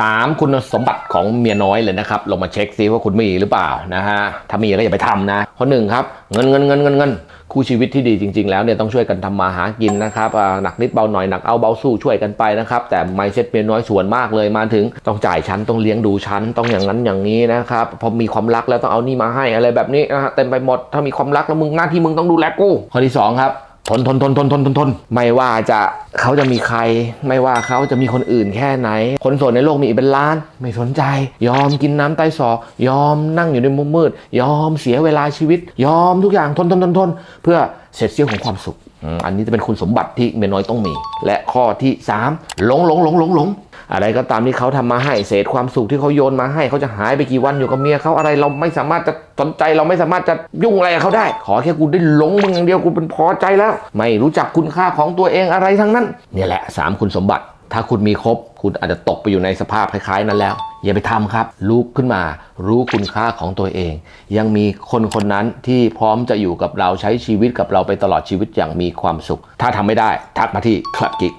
3 คุณสมบัติของเมียน้อยเลยนะครับ ลงมาเช็คซิว่าคุณมีหรือเปล่านะฮะ ถ้ามีก็อย่าไปทำนะข้อหนึ่งครับ เงินเงินเงินเงินเงินคู่ชีวิตที่ดีจริง ๆ แล้วเนี่ยต้องช่วยกันทำมาหากินนะครับอ่าหนักนิดเบาหน่อยหนักเอาเบาสู้ช่วยกันไปนะครับ แต่ไม่เซ็ตเมียน้อยส่วนมากเลยมาถึงต้องจ่ายชั้นต้องเลี้ยงดูชั้นต้องอย่างนั้นอย่างนี้นะครับพอมีความรักแล้วต้องเอานี่มาให้อะไรแบบนี้นะฮะเต็มไปหมดถ้ามีความรักแล้วมึงหน้าที่มึงต้องดูแลกูข้อที่สองครับ นทนทนทนทนทนทนไม่ว่าจะเขาจะมีใคร ไม่ว่าเขาจะมีคนอื่นแค่ไหน คนโสดในโลกมีอีกเป็นล้าน ไม่สนใจ ยอมกินน้ำใต้ศอกยอมนั่งอยู่ในมุมมืด ยอมเสียเวลาชีวิต ยอมทุกอย่างทนทนทนทนเพื่อ เสร็จเสี้ยวของความสุข อันนี้จะเป็นคุณสมบัติที่เมียน้อยต้องมี และข้อที่สามหลงหลงหลงหลงหลงอะไรก็ตามที่เขาทำมาให้เศษความสุขที่เขาโยนมาให้เขาจะหายไปกี่วันอยู่กับเมียเขาอะไรเราไม่สามารถจะสนใจเราไม่สามารถจะยุ่งอะไรเขาได้ ขอแค่กูได้หลงมึงอย่างเดียวกูเป็นพอใจแล้ว ไม่รู้จักคุณค่าของตัวเองอะไรทั้งนั้น เนี่ยแหละสามคุณสมบัติ ถ้าคุณมีครบ คุณอาจจะตกไปอยู่ในสภาพคล้ายๆนั้นแล้ว อย่าไปทำครับลุกขึ้นมา รู้คุณค่าของตัวเอง ยังมีคนคนนั้นที่พร้อมจะอยู่กับเราใช้ชีวิตกับเราไปตลอดชีวิตอย่างมีความสุข ถ้าทำไม่ได้ ทักมาที่คลับกิก